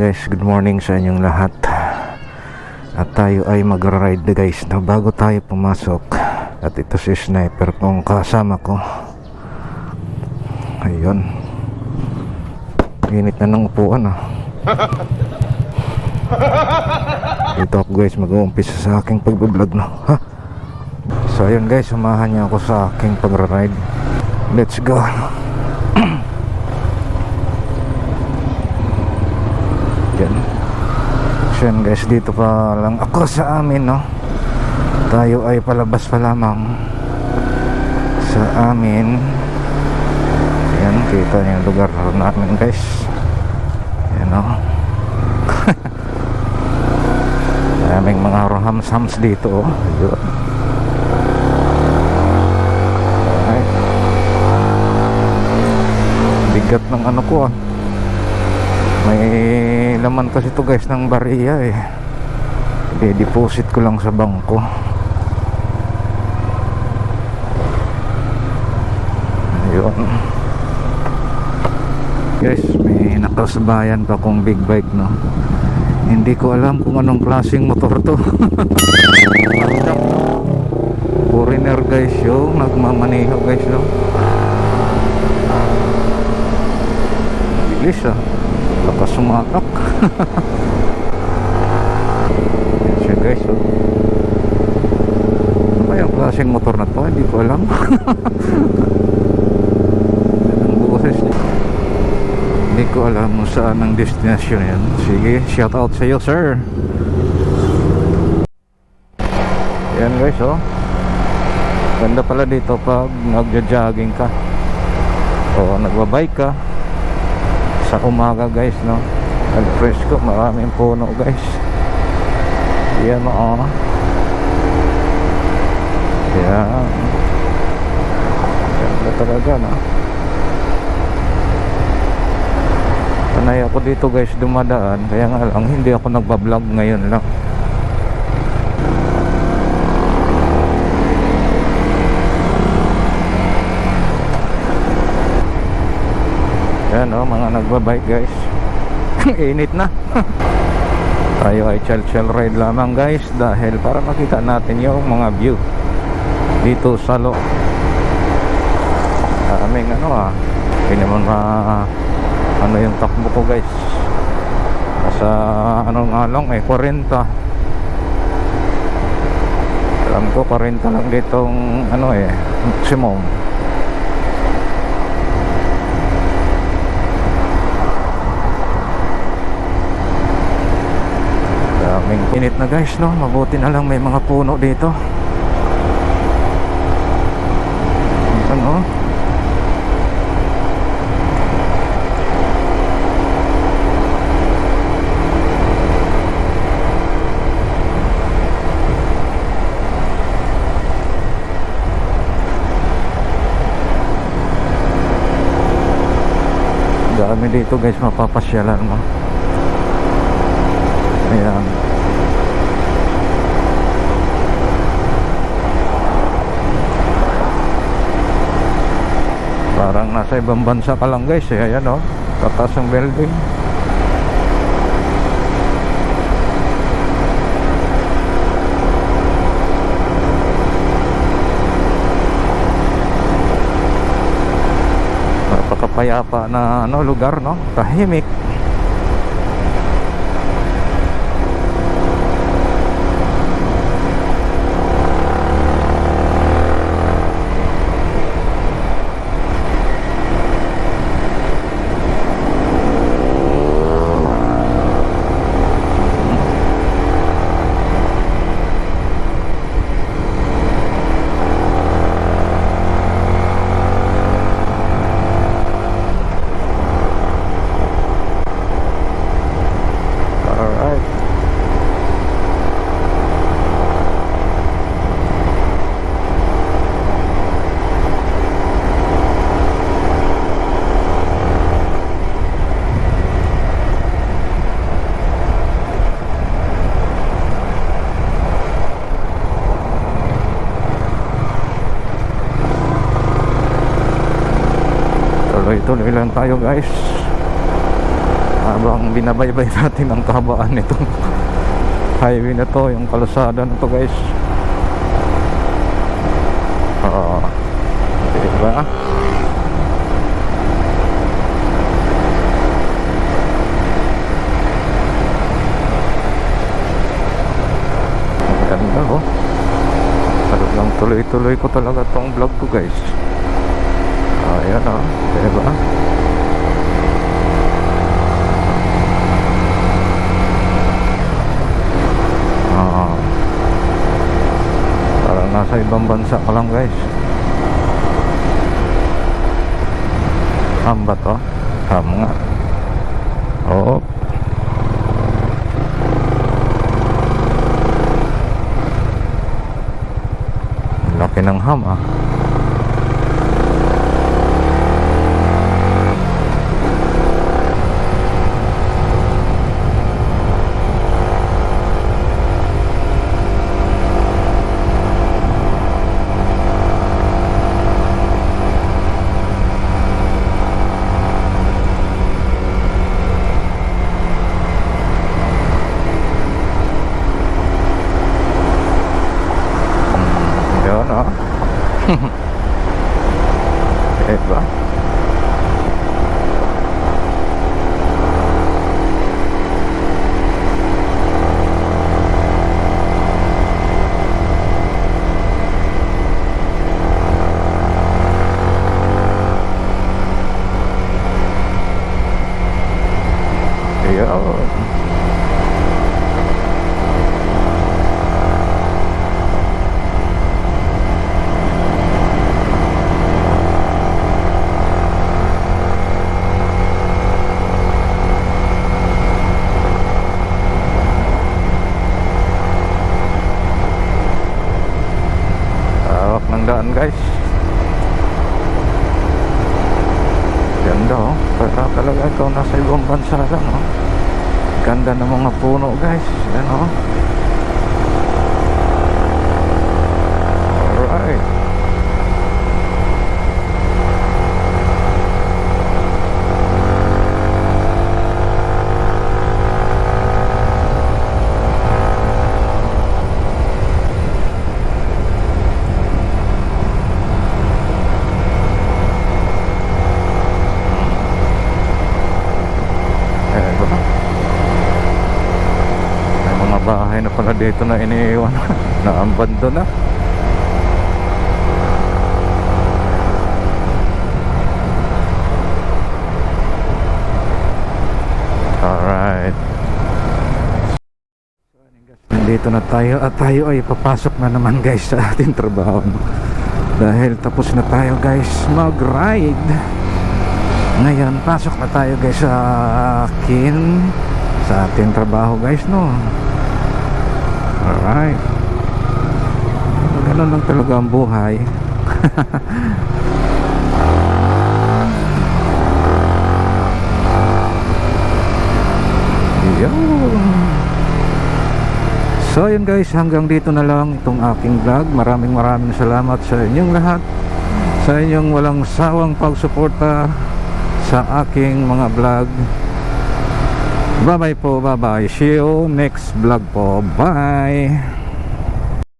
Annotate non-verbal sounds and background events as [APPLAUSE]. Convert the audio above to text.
guys, good morning sa inyong lahat. At tayo ay magra-ride na guys na bago tayo pumasok. At ito si sniper kong kasama ko. Ayun. Init na ng upuan ah. Dito ako guys. Mag-uumpisa sa aking pag-vlog no? Ha? So ayun guys, samahan niyo ako sa aking pagra-ride Let's go Yan. So yan guys, dito pa lang ako sa amin, no? Tayo ay palabas pa lamang sa amin. Yan, kita niyo yung lugar namin guys. Yan, no? [LAUGHS] Daming mga rohams-hams dito, oh. Alright. Bigat ng ano ko, ah. May laman kasi to guys ng bariya eh. I-deposit ko lang sa bangko. Ayun. Guys, may nakasabayan pa kong big bike no. Hindi ko alam kung anong klaseng motor to. [LAUGHS] Foreigner guys yung nagmamaneho guys no. Bilis ah lakas sumatak yan [LAUGHS] siya guys. Oh. ano ba yung klaseng motor na to? Hindi ko alam. [LAUGHS] Ang boses hindi ko alam kung saan ang destination yan. Sige shout out sa iyo sir. Yan guys oh. Ganda pala dito pag nagja-jogging ka. O nagbabike ka sa umaga guys no? Al fresco maraming puno guys. Yan o yan. Ganda talaga no? Panay ako dito guys dumadaan. Kaya nga lang hindi ako nagbablog ngayon lang Yan oh, mga nagbabike guys. [LAUGHS] Init na. [LAUGHS] Tayo ay chill chill ride lamang guys dahil para makita natin yung mga view dito sa lo. Aming ano ah. Hindi naman ma ano yung takbo ko guys. Sa anong along eh 40. Alam ko 40 lang ditong ano eh maximum. Daming init na guys no? Mabuti na lang may mga puno dito. Ano Dami dito guys mapapasyalan mo Ayan Parang nasa ibang bansa ka lang guys eh. Ayan o. Oh. Tatas ang building. Napakapayapa na ano, lugar no. Tahimik. Alright. Tuloy-tuloy lang tayo guys. habang binabaybay [LAUGHS] natin ang kahabaan nitong highway na to yung kalusada na to guys. Oo diba? Ang ganda oh. Talagang tuloy-tuloy ko talaga tong vlog ko guys ayan oh diba. Parang nasa ibang bansa ka lang guys. Ham to? Ham nga. Oo. Laki ng ham ah. Ah. diba? Yun. Hawak ng daan guys Ganda oh. Para talaga ikaw nasa ibang bansa lang oh. Ganda ng mga puno guys. Yan oh Alright Eh, ba? May bahay na pala dito na iniiwan [LAUGHS] na ambando na. Alright. Nandito na tayo at tayo ay papasok na naman guys sa ating trabaho. Dahil tapos na tayo guys mag-ride. Ngayon, pasok na tayo guys sa akin sa ating trabaho guys no. Alright. Ganun lang talaga ang buhay. [LAUGHS] So yun guys, hanggang dito na lang itong aking vlog. Maraming maraming salamat sa inyong lahat. Sa inyong walang sawang pagsuporta sa aking mga vlog. Bye bye po, bye bye. See you next vlog po. Bye.